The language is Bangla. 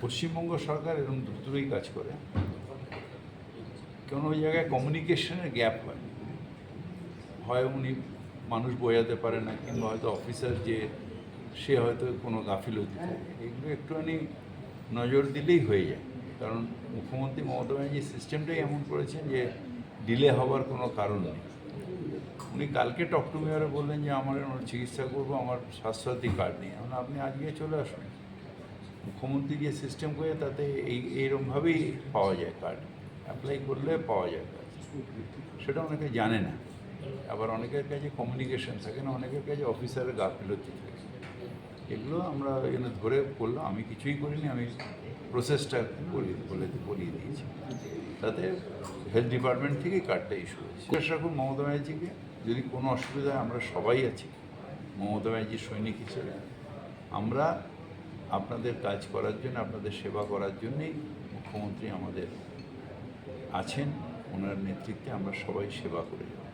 পশ্চিমবঙ্গ সরকার এরকম দ্রুতই কাজ করে। কোনো ওই জায়গায় কমিউনিকেশনের গ্যাপ হয়। হয় উনি মানুষ বোঝাতে পারে না কিংবা হয়তো অফিসার যে সে হয়তো কোনো গাফিলতি থাকে এগুলো একটুখানি নজর দিলেই হয়ে যায়। কারণ মুখ্যমন্ত্রী মমতা ব্যানার্জি সিস্টেমটাই এমন করেছেন যে ডিলে হওয়ার কোনো কারণ নেই। উনি কালকে টক টু মেয়ারে বললেন যে আমার চিকিৎসা করব আমার স্বাস্থ্যসাথী কার্ড নেই। আপনি আজকে চলে আসুন। মুখ্যমন্ত্রী যে সিস্টেম করে তাতে এই, এইরকমভাবেই পাওয়া যায় কার্ড অ্যাপ্লাই করলে পাওয়া যায় কার্ড সেটা অনেকে জানে না। আবার অনেকের কাছে কমিউনিকেশন থাকে না, অনেকের কাছে অফিসারের গাফিলতি থাকে। এগুলো আমরা এখানে ধরে করলাম আমি কিছুই করিনি, আমি প্রসেসটা করি, বলে, বলিয়ে দিয়েছি। তাতে হেলথ ডিপার্টমেন্ট থেকেই কার্ডটা ইস্যু হয়েছে। জিজ্ঞাসা রাখুন মমতা ব্যানার্জিকে যদি কোনো অসুবিধা আমরা সবাই আছি, মমতা ব্যানার্জির সৈনিক হিসেবে, আমরা আপনাদের কাজ করার জন্য, আপনাদের সেবা করার জন্যেই মুখ্যমন্ত্রী আমাদের আছেন। ওনার নেতৃত্বে আমরা সবাই সেবা করে যাব।